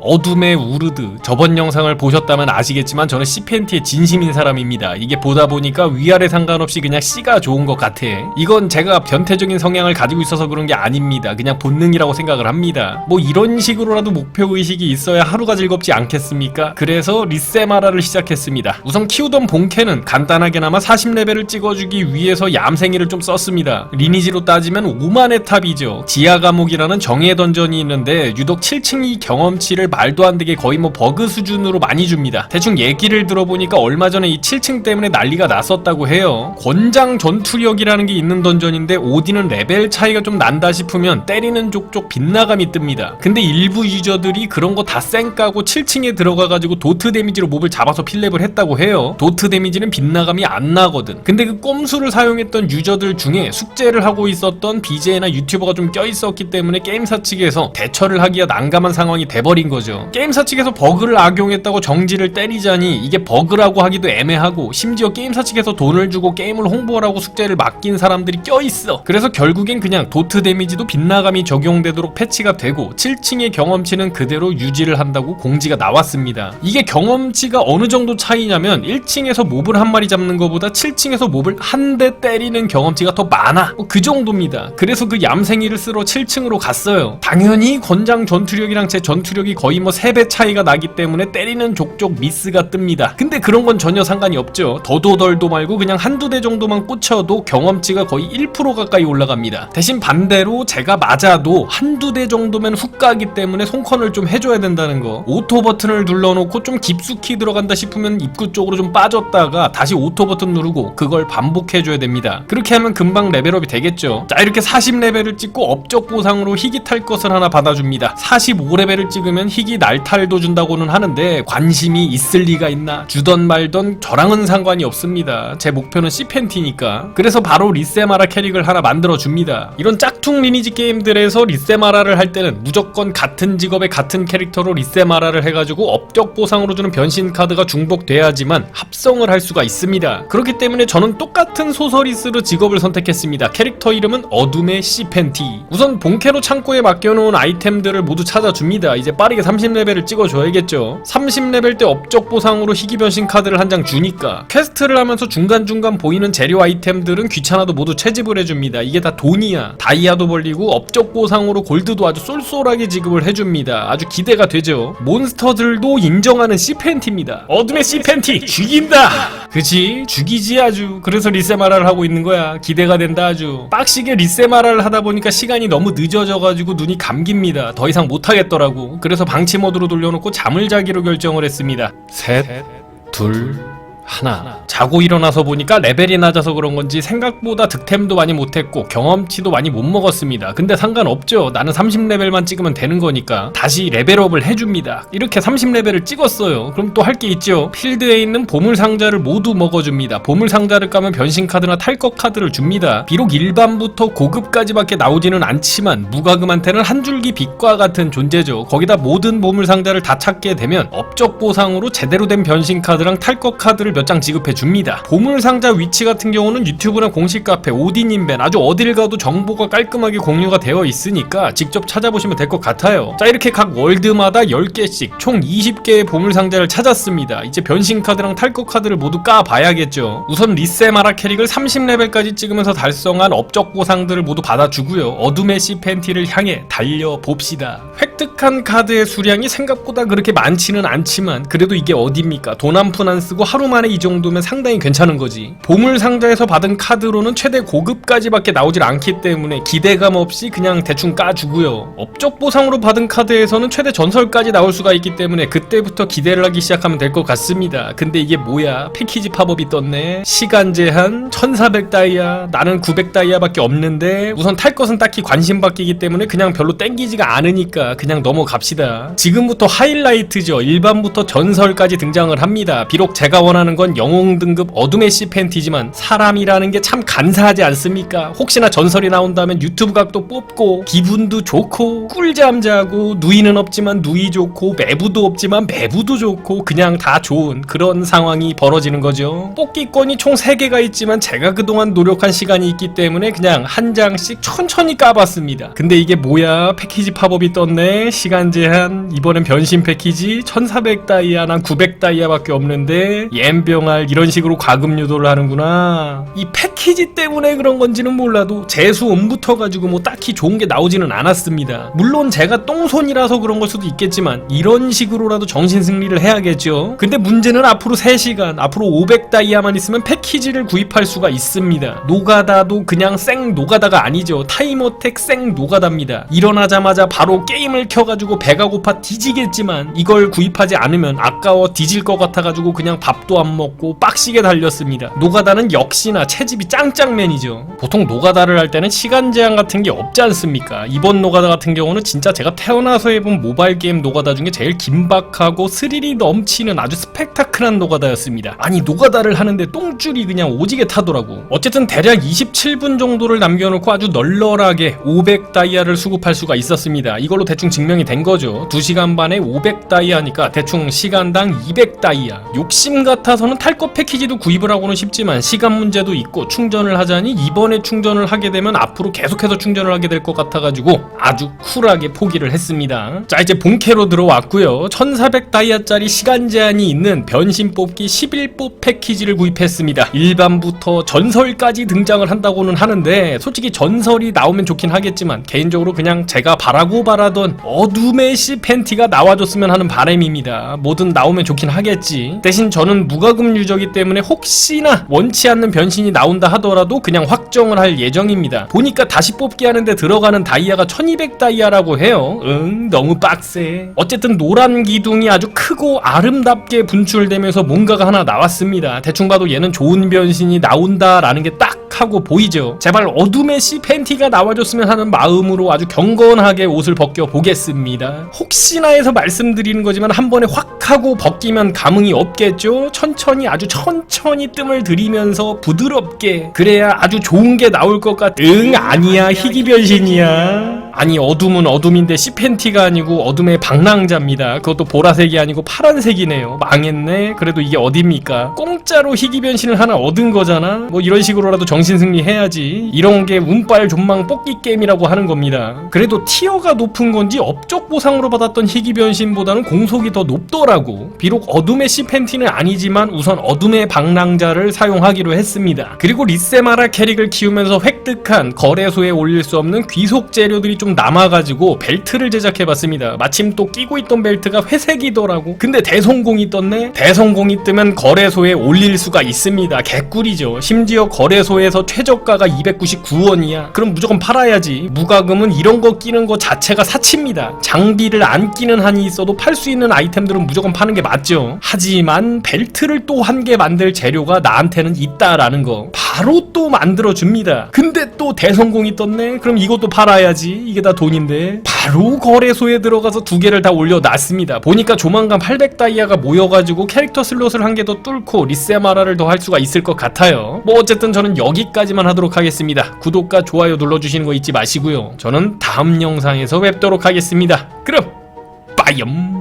어둠의 우르드 저번 영상을 보셨다면 아시겠지만 저는 C팬티의 진심인 사람입니다. 이게 보다 보니까 위아래 상관없이 그냥 C가 좋은 것 같아. 이건 제가 변태적인 성향을 가지고 있어서 그런 게 아닙니다. 그냥 본능이라고 생각을 합니다. 뭐 이런 식으로라도 목표 의식이 있어야 하루가 즐겁지 않겠습니까? 그래서 리세마라를 시작했습니다. 우선 키우던 본캐는 간단하게나마 40레벨을 찍어주기 위해서 얌생이를 좀 썼습니다. 리니지로 따지면 5만의 탑이죠. 지하 감옥이라는 정예 던전이 있는데 유독 7층이 경험치를 말도 안 되게 거의 뭐 버그 수준으로 많이 줍니다. 대충 얘기를 들어보니까 얼마 전에 이 7층 때문에 난리가 났었다고 해요. 권장 전투력이라는 게 있는 던전인데 오디는 레벨 차이가 좀 난다 싶으면 때리는 족족 빗나감이 뜹니다. 근데 일부 유저들이 그런 거 다 쌩까고 7층에 들어가가지고 도트 데미지로 몹을 잡아서 필렙을 했다고 해요. 도트 데미지는 빗나감이 안 나거든. 근데 그 꼼수를 사용했던 유저들 중에 숙제를 하고 있었던 BJ나 유튜버가 좀 껴있었기 때문에 게임사 측에서 대처를 하기가 난감한 상황이 돼버린 거죠. 게임사 측에서 버그를 악용했다고 정지를 때리자니 이게 버그라고 하기도 애매하고 심지어 게임사 측에서 돈을 주고 게임을 홍보하라고 숙제를 맡긴 사람들이 껴있어. 그래서 결국엔 그냥 도트 데미지도 빗나감이 적용되도록 패치가 되고 7층의 경험치는 그대로 유지를 한다고 공지가 나왔습니다. 이게 경험치가 어느 정도 차이냐면 1층에서 몹을 한 마리 잡는 것보다 7층에서 몹을 한 대 때리는 경험치가 더 많아. 뭐그 정도입니다. 그래서 그 얌생이를 쓰러 7층으로 갔어요. 당연히 권장 전투력이랑 제 전투력이 거의 뭐 3배 차이가 나기 때문에 때리는 족족 미스가 뜹니다. 근데 그런 건 전혀 상관이 없죠. 더도덜도 말고 그냥 한두 대 정도만 꽂혀도 경험치가 거의 1% 가까이 올라갑니다. 대신 반대로 제가 맞아도 한두 대 정도면 훅 가기 때문에 손컨을 좀 해줘야 된다는 거. 오토 버튼을 눌러놓고 좀 깊숙이 들어간다 싶으면 입구 쪽으로 좀 빠졌다가 다시 오토 버튼 누르고 그걸 반복해줘야 됩니다. 그렇게 하면 금방 레벨업이 되겠죠. 자 이렇게 40레벨을 찍고 업적 보상으로 희귀 탈 것을 하나 받아줍니다. 45레벨을 찍으면 희귀 날탈도 준다고는 하는데 관심이 있을 리가 있나? 주던 말던 저랑은 상관이 없습니다. 제 목표는 C팬티니까. 그래서 바로 리세마라 캐릭을 하나 만들어 줍니다. 이런 짝퉁 리니지 게임들에서 리세마라를 할 때는 무조건 같은 직업의 같은 캐릭터로 리세마라를 해가지고 업적 보상으로 주는 변신 카드가 중복돼야지만 합성을 할 수가 있습니다. 그렇기 때문에 저는 똑같은 소서리스로 직업을 선택했습니다. 캐릭터 이름은 어둠의 C팬티. 우선 본캐로 창고에 맡겨놓은 아이템들을 모두 찾아줍니다. 이제 빠르게 30레벨을 찍어줘야겠죠. 30레벨 때 업적 보상으로 희귀 변신 카드를 한 장 주니까 퀘스트를 하면서 중간중간 보이는 재료 아이템들은 귀찮아도 모두 채집을 해줍니다. 이게 다 돈이야. 다이아도 벌리고 업적 보상으로 골드도 아주 쏠쏠하게 지급을 해줍니다. 아주 기대가 되죠. 몬스터들도 인정하는 C팬티입니다. 어둠의 C팬티 죽인다. 그치 죽이지 아주. 그래서 리세마라를 하고 있는 거야. 기대가 된다 아주. 빡시게 리세마라를 하다 보니까 시간이 너무 늦어져가지고 눈이 감깁니다. 더 이상 못하겠더라고. 그래서 방치 모드로 돌려놓고 잠을 자기로 결정을 했습니다. 셋, 둘, 하나. 자고 일어나서 보니까 레벨이 낮아서 그런 건지 생각보다 득템도 많이 못했고 경험치도 많이 못 먹었습니다. 근데 상관없죠. 나는 30레벨만 찍으면 되는 거니까. 다시 레벨업을 해줍니다. 이렇게 30레벨을 찍었어요. 그럼 또 할 게 있죠. 필드에 있는 보물 상자를 모두 먹어줍니다. 보물 상자를 까면 변신 카드나 탈것 카드를 줍니다. 비록 일반부터 고급까지밖에 나오지는 않지만 무과금한테는 한 줄기 빛과 같은 존재죠. 거기다 모든 보물 상자를 다 찾게 되면 업적 보상으로 제대로 된 변신 카드랑 탈것 카드를 몇 장 지급해 줍니다. 보물 상자 위치 같은 경우는 유튜브나 공식 카페 오디님벤 아주 어딜 가도 정보가 깔끔하게 공유가 되어 있으니까 직접 찾아보시면 될 것 같아요. 자 이렇게 각 월드마다 10개씩 총 20개의 보물 상자를 찾았습니다. 이제 변신 카드랑 탈것 카드를 모두 까봐야겠죠. 우선 리세마라 캐릭을 30레벨까지 찍으면서 달성한 업적 보상들을 모두 받아주고요. 어둠의 씨 팬티를 향해 달려봅시다. 획득한 카드의 수량이 생각보다 그렇게 많지는 않지만 그래도 이게 어딥니까? 돈 한 푼 안 쓰고 하루 만에 이 정도면 상당히 괜찮은 거지. 보물 상자에서 받은 카드로는 최대 고급까지밖에 나오질 않기 때문에 기대감 없이 그냥 대충 까주고요. 업적 보상으로 받은 카드에서는 최대 전설까지 나올 수가 있기 때문에 그때부터 기대를 하기 시작하면 될 것 같습니다. 근데 이게 뭐야? 패키지 팝업이 떴네. 시간 제한 1400 다이아. 나는 900 다이아밖에 없는데 우선 탈 것은 딱히 관심 받기기 때문에 그냥 별로 땡기지가 않으니까 그냥 넘어갑시다. 지금부터 하이라이트죠. 일반부터 전설까지 등장을 합니다. 비록 제가 원하는 건 영웅 등급 어둠의 씨 팬티지만 사람이라는 게 참 간사하지 않습니까? 혹시나 전설이 나온다면 유튜브 각도 뽑고 기분도 좋고 꿀잠 자고 누이는 없지만 누이 좋고 매부도 없지만 매부도 좋고 그냥 다 좋은 그런 상황이 벌어지는 거죠. 뽑기권이 총 3개가 있지만 제가 그동안 노력한 시간이 있기 때문에 그냥 한 장씩 천천히 까봤습니다. 근데 이게 뭐야? 패키지 팝업이 떴네. 시간 제한. 이번엔 변신 패키지 1400 다이아 난900 다이아밖에 없는데 옌 병알 이런 식으로 과금 유도를 하는구나. 이 패키지 때문에 그런 건지는 몰라도 재수 옴부터 가지고 뭐 딱히 좋은 게 나오지는 않았습니다. 물론 제가 똥손이라서 그런 걸 수도 있겠지만 이런 식으로라도 정신 승리를 해야겠죠. 근데 문제는 앞으로 3시간, 앞으로 500 다이아만 있으면 패키지를 구입할 수가 있습니다. 노가다도 그냥 생 노가다가 아니죠. 타임어택 생 노가다입니다. 일어나자마자 바로 게임을 켜가지고 배가 고파 뒤지겠지만 이걸 구입하지 않으면 아까워 뒤질 것 같아가지고 그냥 밥도 안 먹고 빡시게 달렸습니다. 노가다는 역시나 채집이 짱짱맨이죠. 보통 노가다를 할 때는 시간 제한 같은 게 없지 않습니까? 이번 노가다 같은 경우는 진짜 제가 태어나서 해본 모바일 게임 노가다 중에 제일 긴박하고 스릴이 넘치는 아주 스펙타클한 노가다였습니다. 아니 노가다를 하는데 똥줄이 그냥 오지게 타더라고. 어쨌든 대략 27분 정도를 남겨놓고 아주 널널하게 500 다이아를 수급할 수가 있었습니다. 이걸로 대충 증명이 된 거죠. 2시간 반에 500 다이아니까 대충 시간당 200 다이아. 욕심 같아서 는 탈 것 패키지도 구입을 하고는 싶지만 시간 문제도 있고 충전을 하자니 이번에 충전을 하게 되면 앞으로 계속해서 충전을 하게 될 것 같아가지고 아주 쿨하게 포기를 했습니다. 자 이제 본캐로 들어왔고요. 1400 다이아짜리 시간 제한이 있는 변신 뽑기 11뽑 패키지를 구입했습니다. 일반부터 전설까지 등장을 한다고는 하는데 솔직히 전설이 나오면 좋긴 하겠지만 개인적으로 그냥 제가 바라고 바라던 어둠의 씨 팬티가 나와줬으면 하는 바람입니다. 뭐든 나오면 좋긴 하겠지. 대신 저는 무 과금 유저기 때문에 혹시나 원치 않는 변신이 나온다 하더라도 그냥 확정을 할 예정입니다. 보니까 다시 뽑기 하는데 들어가는 다이아가 1200 다이아라고 해요. 응, 너무 빡세. 어쨌든 노란 기둥이 아주 크고 아름답게 분출되면서 뭔가가 하나 나왔습니다. 대충 봐도 얘는 좋은 변신이 나온다라는 게 딱 하고 보이죠. 제발 어둠의 씨 팬티가 나와줬으면 하는 마음으로 아주 경건하게 옷을 벗겨 보겠습니다. 혹시나 해서 말씀드리는 거지만 한 번에 확 하고 벗기면 감흥이 없겠죠. 천 천히 아주 천천히 뜸을 들이면서 부드럽게 그래야 아주 좋은 게 나올 것 같. 응 아니야 희귀 변신이야. 아니 어둠은 어둠인데 씨 팬티가 아니고 어둠의 방랑자입니다. 그것도 보라색이 아니고 파란색이네요. 망했네. 그래도 이게 어딥니까? 공짜로 희귀 변신을 하나 얻은 거잖아. 뭐 이런 식으로라도 정신 승리 해야지. 이런 게 운빨 존망 뽑기 게임이라고 하는 겁니다. 그래도 티어가 높은 건지 업적 보상으로 받았던 희귀 변신보다는 공속이 더 높더라고. 비록 어둠의 씨 팬티는 아니지만 우선 어둠의 방랑자를 사용하기로 했습니다. 그리고 리세마라 캐릭을 키우면서 획득한 거래소에 올릴 수 없는 귀속 재료들이 좀 남아가지고 벨트를 제작해봤습니다. 마침 또 끼고 있던 벨트가 회색이더라고. 근데 대성공이 떴네? 대성공이 뜨면 거래소에 올릴 수가 있습니다. 개꿀이죠. 심지어 거래소에서 최저가가 299원이야. 그럼 무조건 팔아야지. 무과금은 이런 거 끼는 거 자체가 사치입니다. 장비를 안 끼는 한이 있어도 팔 수 있는 아이템들은 무조건 파는 게 맞죠. 하지만 벨트를 또 한 개 만들 재료가 나한테는 있다라는 거 바로 또 만들어 줍니다. 근데 또 대성공이 떴네. 그럼 이것도 팔아야지. 이게 다 돈인데 바로 거래소에 들어가서 두 개를 다 올려놨습니다. 보니까 조만간 800 다이아가 모여가지고 캐릭터 슬롯을 한 개 더 뚫고 리세마라를 더 할 수가 있을 것 같아요. 뭐 어쨌든 저는 여기까지만 하도록 하겠습니다. 구독과 좋아요 눌러주시는 거 잊지 마시고요. 저는 다음 영상에서 뵙도록 하겠습니다. 그럼 빠염.